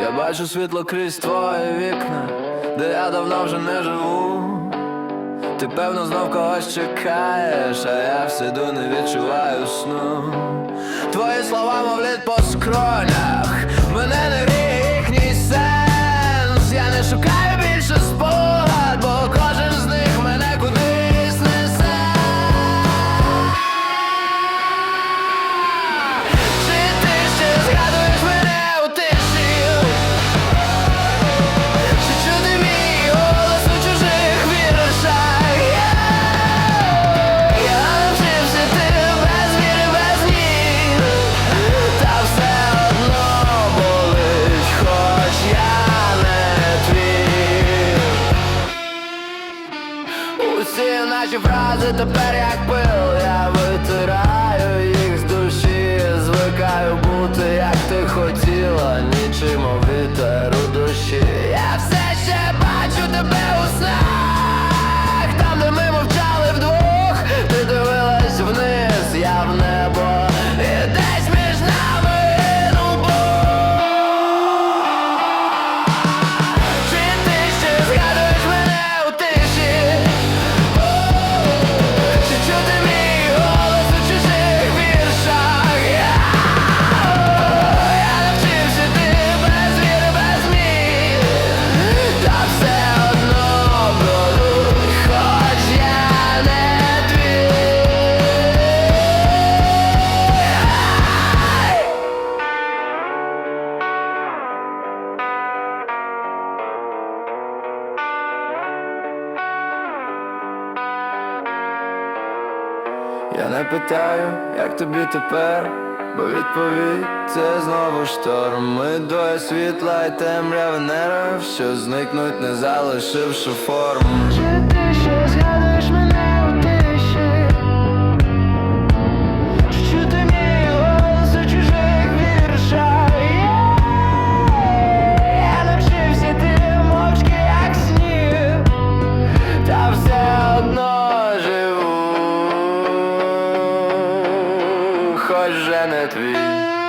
Я бачу світло крізь твої вікна, де я давно вже не живу. Ти певно знов когось чекаєш, а я всіду не відчуваю сну. Твої слова мовлять по скронях, Наші фрази тепер як пил. Я витираю їх з душі Звикаю бути, як ти хотіла Нічим Я не питаю, як тобі тепер, бо відповідь це знову шторм. Ми двоє світла і темряви нервів, що зникнуть, не залишивши форм. Чи ти ще згадуєш мене дощ вже твій.